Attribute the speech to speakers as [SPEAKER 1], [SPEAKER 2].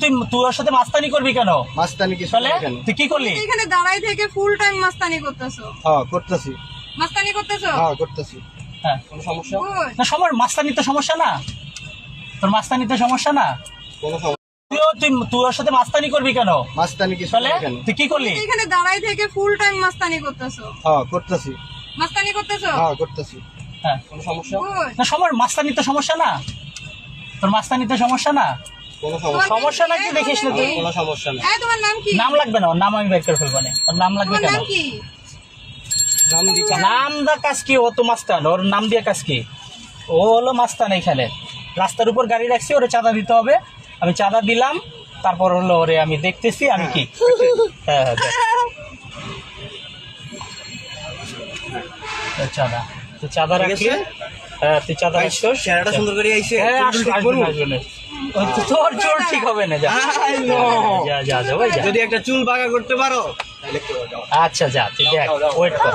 [SPEAKER 1] তুই ওর সাথে মাস্তানি করবি কেন?
[SPEAKER 2] মাস্তানি কি
[SPEAKER 1] তাহলে তুই কি করলি?
[SPEAKER 3] এখানে দাঁড়াই থেকে ফুল টাইম মাস্তানি করতেছো।
[SPEAKER 2] হ্যাঁ করতেছি।
[SPEAKER 3] মাস্তানি করতেছো?
[SPEAKER 2] হ্যাঁ করতেছি।
[SPEAKER 1] হ্যাঁ।
[SPEAKER 2] কোনো সমস্যা?
[SPEAKER 1] না সময় মাস্তানি তো সমস্যা না। তোর মাস্তানি তো সমস্যা না?
[SPEAKER 2] কোনো সমস্যা
[SPEAKER 1] তুই তুই সাথে মাস্তানি করবি কেন?
[SPEAKER 2] মাস্তানি কি
[SPEAKER 1] তাহলে তুই কি করলি?
[SPEAKER 3] এখানে দাঁড়াই থেকে ফুল টাইম মাস্তানি করতেছো।
[SPEAKER 2] হ্যাঁ করতেছি।
[SPEAKER 3] মাস্তানি করতেছো?
[SPEAKER 2] হ্যাঁ করতেছি।
[SPEAKER 1] হ্যাঁ।
[SPEAKER 2] কোনো সমস্যা?
[SPEAKER 1] না সময় মাস্তানি তো সমস্যা না? তোর মাস্তানি তো সমস্যা না?
[SPEAKER 2] কোনো
[SPEAKER 3] তোমার
[SPEAKER 1] সমস্যা নাকি দেখিস না তুই।
[SPEAKER 2] কোনো সমস্যা নেই।
[SPEAKER 3] তোমার নাম কি?
[SPEAKER 1] নাম লাগবে না নাম আমি বের করে ফেলব না। নাম লাগবে কেন?
[SPEAKER 3] নাম কি?
[SPEAKER 2] নাম
[SPEAKER 1] দা কাজ কি? ও তো মাস্তান ওর নাম দিয়ে কাজ কি? ও হলো মাস্তান এখানে। রাস্তার উপর গাড়ি রাখছি ওরে চাঁদা দিতে হবে। আমি চাঁদা দিলাম তারপর হলো ওরে আমি দেখতেছি আমি কি? হ্যাঁ হ্যাঁ চাঁদা। তো চাঁদা রাখলি
[SPEAKER 2] আছে?
[SPEAKER 1] হ্যাঁ তুই চাঁদা
[SPEAKER 2] চেহারাটা সুন্দর করে
[SPEAKER 1] হ্যাঁ
[SPEAKER 2] ঠিক
[SPEAKER 1] তোর চোর হবে না যা। যা যা ভাই
[SPEAKER 2] যদি একটা চুল বাঁকা করতে পারো
[SPEAKER 1] আচ্ছা যা তুই দেখ। ওয়েট কর।